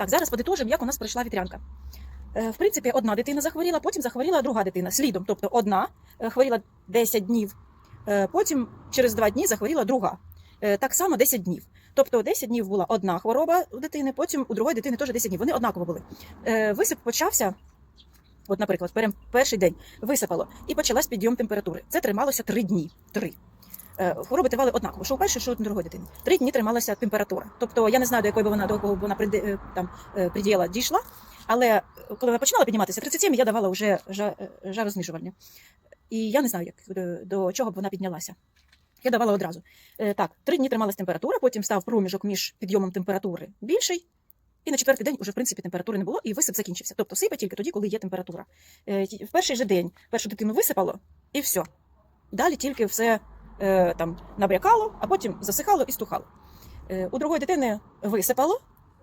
Так, зараз подитожимо, як у нас пройшла вітрянка. Е, в принципі, одна дитина захворіла, потім захворіла друга дитина слідом. Тобто одна е, хворіла 10 днів, е, потім через 2 дні захворіла друга. Так само 10 днів. Тобто 10 днів була одна хвороба у дитини, потім у другої дитини теж 10 днів. Вони однаково були. Висип почався, от, наприклад, перший день висипало і почалась підйом температури. Це трималося 3 дні. 3. Хвороби тривали однаково, що у першої, що у другої дитини. Три дні трималася температура. Тобто я не знаю, до якої би вона до якого вона приде- е, там е, приділа дійшла, але е, коли вона починала підніматися, 37 я давала вже жа- е, жарознижувальне. І я не знаю, як до, чого б вона піднялася. Я давала одразу. Е, Так, три дні трималась температура, потім став проміжок між підйомом температури більший. І на четвертий день вже в принципі температури не було, і висип закінчився. Тобто сипе тільки тоді, коли є температура. Е, В перший же день першу дитину висипало, і все. Далі тільки все е, там набрякало, а потім засихало і стухало. Е, у другої дитини висипало,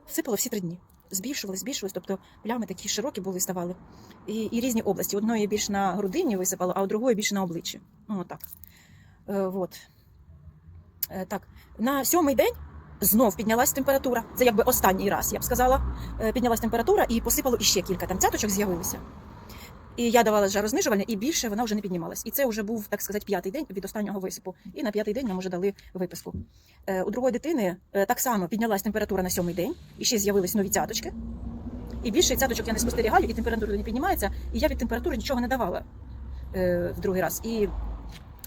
всипало всі три дні. Збільшували, збільшувались, тобто плями такі широкі були, ставали. І, і різні області. Одної більш на грудині висипало, а у другої більше на обличчі. Ну, отак. Е, вот. Е, так. На сьомий день знов піднялась температура. Це якби останній раз, я б сказала. Е, піднялась температура і посипало іще кілька там цяточок з'явилися. І я давала жарознижувальне, і більше вона вже не піднімалась. І це вже був, так сказати, п'ятий день від останнього висипу. І на п'ятий день нам вже дали виписку. Е, у другої дитини е, так само піднялась температура на сьомий день, і ще з'явились нові цяточки. І більше цяточок я не спостерігаю, і температура не піднімається. І я від температури нічого не давала е, в другий раз. І...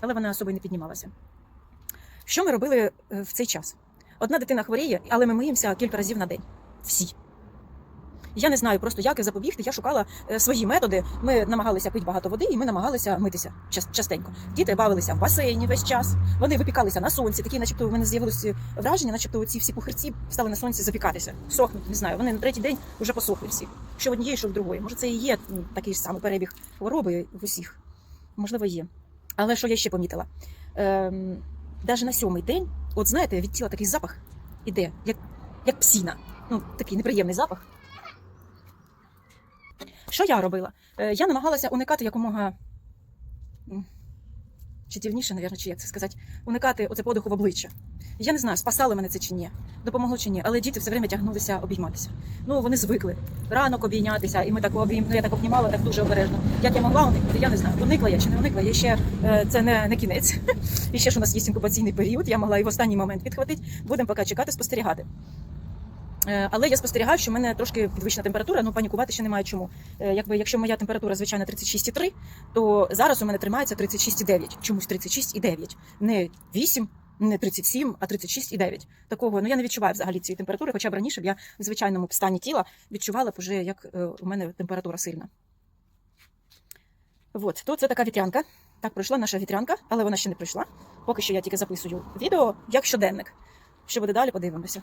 Але вона особо не піднімалася. Що ми робили в цей час? Одна дитина хворіє, але ми миємося кілька разів на день. Всі. Я не знаю просто, як запобігти. Я шукала е, свої методи. Ми намагалися пити багато води, і ми намагалися митися час- частенько. Діти бавилися в басейні весь час. Вони випікалися на сонці. Такі, начебто, у мене з'явилося враження, начебто ці всі пухирці стали на сонці запікатися, сохнуть. Не знаю. Вони на третій день вже посохли всі. Що в однієї, що в другої. Може, це і є такий ж самий перебіг хвороби в усіх. Можливо, є. Але що я ще помітила? Ем, навіть на сьомий день, от знаєте, від тіла такий запах іде, як, як псіна. Ну, такий неприємний запах. Що я робила? Е, Я намагалася уникати якомога читівніше, навірно, чи як це сказати, уникати оце подиху в обличчя. Я не знаю, спасало мене це чи ні, допомогло чи ні, але діти все время тягнулися обійматися. Ну, вони звикли ранок обійнятися, і ми так обійм... ну, я так обнімала так дуже обережно. Як я могла уникнути, я не знаю. Уникла я чи не уникла. Я ще е, це не, не кінець. І ще ж у нас є інкубаційний період. Я могла і в останній момент підхватити. Будемо поки чекати, спостерігати. Е, Але я спостерігаю, що в мене трошки підвищена температура, ну панікувати ще немає чому. Е, Якби якщо моя температура звичайно 36,3, то зараз у мене тримається 36,9. Чомусь 36,9. Не 8, не 37, а 36,9. Такого ну я не відчуваю взагалі цієї температури, хоча б раніше б я в звичайному стані тіла відчувала б уже, як е, у мене температура сильна. От, то це така вітрянка. Так пройшла наша вітрянка, але вона ще не пройшла. Поки що я тільки записую відео як щоденник. Що буде далі, подивимося.